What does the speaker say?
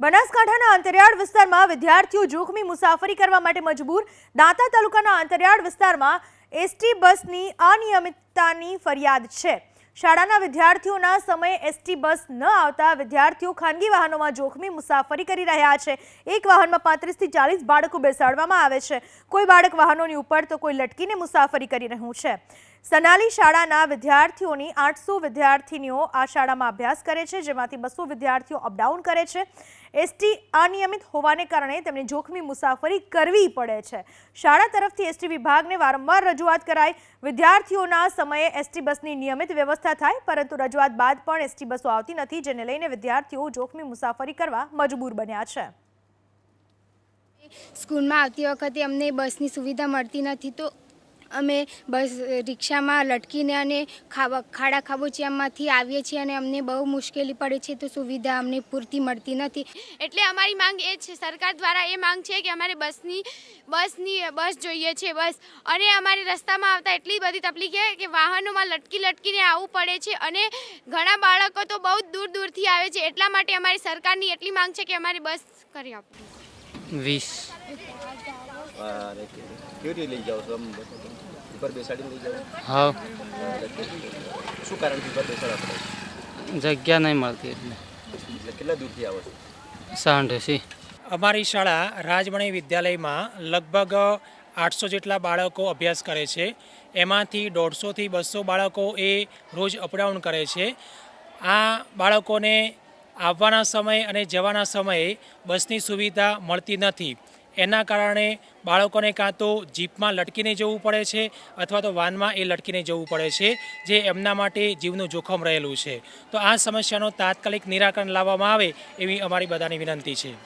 બનાસકાંઠાના અંતરિયાળ વિસ્તારમાં વિદ્યાર્થીઓ જોખમી મુસાફરી કરવા માટે મજબૂર દાંતા તાલુકાના અંતરિયાળ વિસ્તારમાં એસટી બસની અનિયમિતતાની ફરિયાદ છે. શાળાના વિદ્યાર્થીઓના સમયે એસટી બસ ન આવતા વિદ્યાર્થીઓ ખાનગી વાહનોમાં જોખમી મુસાફરી કરી રહ્યા છે. એક વાહનમાં પાંત્રીસથી ચાલીસ બાળકો બેસાડવામાં આવે છે. કોઈ બાળક વાહનોની ઉપર તો કોઈ લટકીને મુસાફરી કરી રહ્યું છે. સનાલી શાળાના વિદ્યાર્થીઓની આઠસો વિદ્યાર્થીનીઓ આ શાળામાં અભ્યાસ કરે છે, જેમાંથી બસો વિદ્યાર્થીઓ અપડાઉન કરે છે. એસટી અનિયમિત હોવાને કારણે તેમને જોખમી મુસાફરી કરવી પડે છે. શાળા તરફથી એસટી વિભાગને વારંવાર રજૂઆત કરાઈ. વિદ્યાર્થીઓના સમયે એસટી બસની નિયમિત વ્યવસ્થા થાય, પરંતુ રજૂઆત બાદ પણ એસટી બસો આવતી નથી, જેને લઈને વિદ્યાર્થીઓ જોખમી મુસાફરી કરવા મજબૂર બન્યા છે. સ્કૂલમાં આવતી વખતે અમને બસની સુવિધા મળતી નથી, તો અમે બસ રિક્ષામાં લટકીને અને ખાવા ખાડા ખાબોચિયામાંથી આવીએ છીએ અને અમને બહુ મુશ્કેલી પડે છે તો સુવિધા અમને પૂરતી મળતી નથી. એટલે અમારી માંગ એ છે સરકાર દ્વારા એ માંગ છે કે અમારે બસની બસની બસ જોઈએ છે બસ. અને અમારે રસ્તામાં આવતા એટલી બધી તકલીફ છે કે વાહનોમાં લટકી લટકીને આવવું પડે છે અને ઘણા બાળકો તો બહુ જ દૂર દૂરથી આવે છે. એટલા માટે અમારી સરકારની એટલી માંગ છે કે અમારી બસ કરી આપો વીસ. કેવી રીતે લઈ જાઓ છો આમ ઉપર બેસાડીને લઈ જાઓ? હા. શું કારણથી ઉપર બેસાડવા પડે? જગ્યા નહીં મળતી એટલે. એટલે કેટલા દૂરથી આવો છો? સાંઢેસી અમારી શાળા રાજમણી વિદ્યાલયમાં લગભગ આઠસો જેટલા બાળકો અભ્યાસ કરે છે. એમાંથી દોઢસોથી બસો બાળકો એ રોજ અપડાઉન કરે છે. આ બાળકોને આવવાના સમય અને જવાના સમયે બસની સુવિધા મળતી નથી. એના કારણે બાળકોને કાં તો જીપમાં લટકીને જવું પડે છે અથવા તો વાનમાં એ લટકીને જવું પડે છે, જે એમના માટે જીવનું જોખમ રહેલું છે. તો આ સમસ્યાનો તાત્કાલિક નિરાકરણ લાવવામાં આવે એવી અમારી બધાની વિનંતી છે.